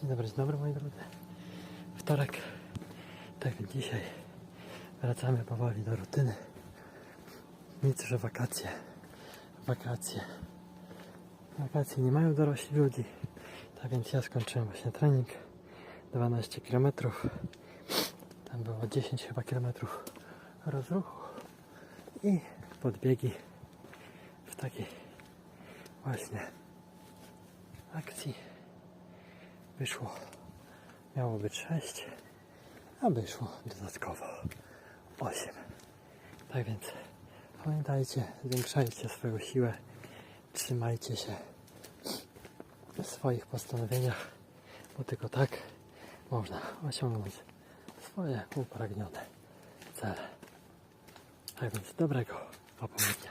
Dzień dobry, dzień dobry moi drodzy. Wtorek. Tak więc dzisiaj wracamy powoli do rutyny. Nic, że wakacje. Wakacje. Wakacje nie mają dorośli ludzi. Tak więc ja skończyłem właśnie trening. 12 km. Tam było 10 chyba kilometrów rozruchu. I podbiegi w takiej właśnie akcji wyszło. Miało być 6, a wyszło dodatkowo 8. Tak więc pamiętajcie, zwiększajcie swoją siłę, trzymajcie się w swoich postanowieniach, bo tylko tak można osiągnąć swoje upragnione cele. Tak więc dobrego popołudnia.